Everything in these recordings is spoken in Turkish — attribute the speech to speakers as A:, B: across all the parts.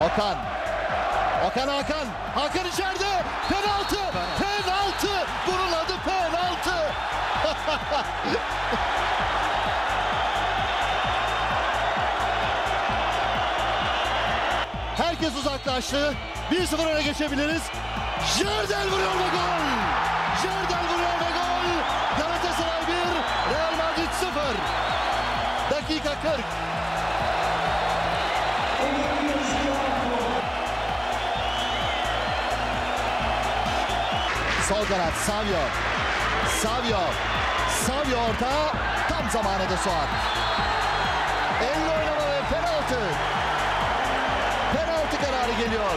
A: Okan. Okan Hakan. Hakan içeride. Penaltı. Penaltı. Bunun adı penaltı. Herkes uzaklaştı. 1-0 öne geçebiliriz. Jardel vuruyor ve gol. Jardel vuruyor ve gol. Galatasaray 1, Real Madrid 0. Dakika 40. Sol kanat Savio. Savio. Savio orta. Tam zamanında Suat. Elle oynama ve penaltı. Penaltı kararı geliyor.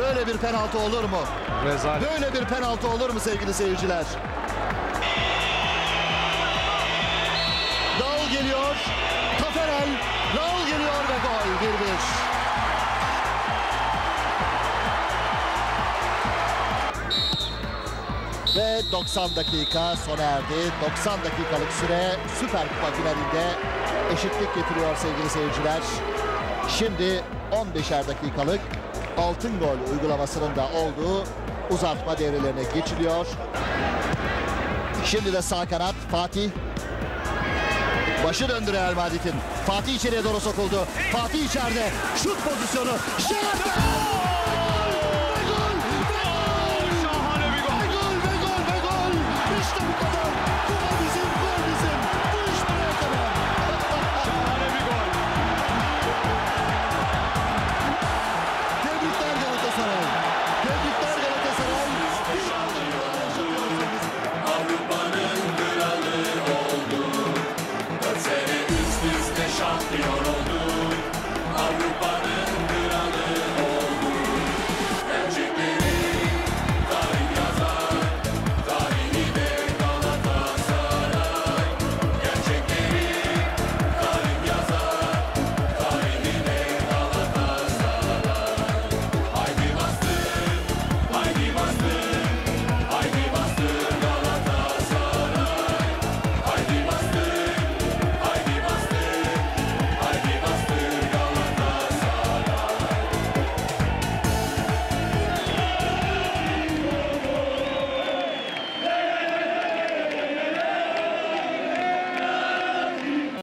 A: Böyle bir penaltı olur mu?
B: Rezalet.
A: Böyle bir penaltı olur mu sevgili seyirciler? Raul geliyor. Taferel. Raul geliyor ve gol Ve 90 dakika sona erdi. 90 dakikalık süre Süper Kupa finalinde eşitlik getiriyor sevgili seyirciler. Şimdi 15'er dakikalık altın gol uygulamasının da olduğu uzatma devrelerine geçiliyor. Şimdi de sağ kanat Fatih. Başı döndü Real Madrid'in. Fatih içeriye doğru sokuldu. Fatih içeride. Şut pozisyonu. Şut!